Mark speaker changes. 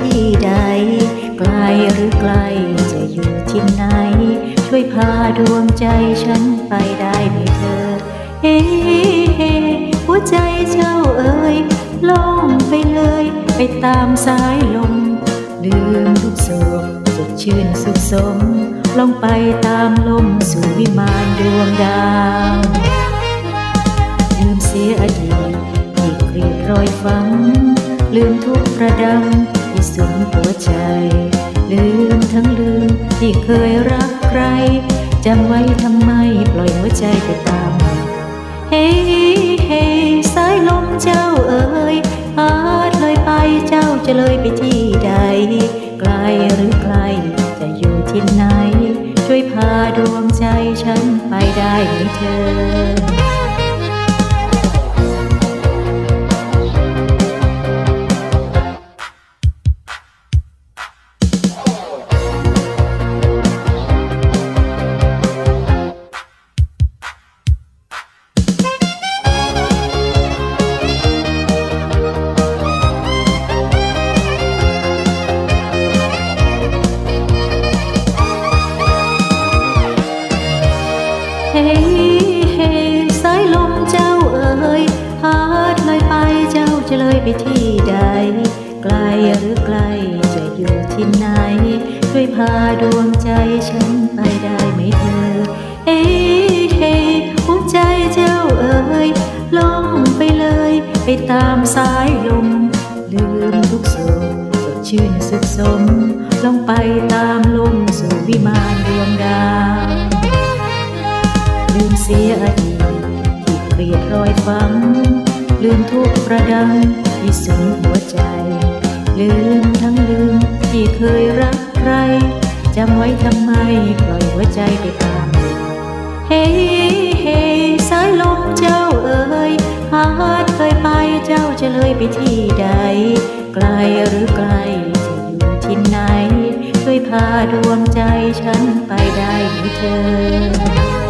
Speaker 1: ที่ใด ไกลหรือไกลจะอยู่ที่ไหน ช่วยพาดวงใจฉันไปได้ไหมเธอ เฮ้เฮ้หัวใจเจ้าเอ๋ยล่องไปเลย ไปตามสายลมลืมทุกโศกสดชื่นสุขสม ลองไปตามลมสู่วิมานดวงดาวลืมเสียอดีตที่กลีดรอยฝัง ลืมทุกประดัง ที่สุมหัวใจ ลืมทั้งลืมที่เคยรักใครจำไว้ทำไมปล่อยหัวใจไปตามเฮ้เฮ้สายลมเจ้าเอ๋ยพาดเลยไปเจ้าจะเลยไปที่ใด ไกลหรือไกล จะอยู่ที่ไหน ช่วยพาดวงใจฉันไปได้ไหมเธอาดวงใจฉันไปได้ไหมเธอเฮ้เฮ้หัวใจเจ้าเอ๋ยล่องไปเลย ไปตามสายลม ลืมทุกโศกสดชื่นสุขสมลองไปตามลมสู่วิมานดวงดาว ลืมเสียอดีตที่เกลียดรอยฝัง ลืมทุกประดังที่สุมหัวใจ ลืมทั้งลืมที่เคยรัก ใครจำไว้ทำไมปล่อยหัวใจไปตามเฮ้เฮ้สายลมเจ้าเอ๋ยหาเคยไปเจ้าจะเลยไปที่ใด ไกลหรือไกลจะอยู่ที่ไหนช่วยพาดวงใจฉันไปได้ไหมเธอ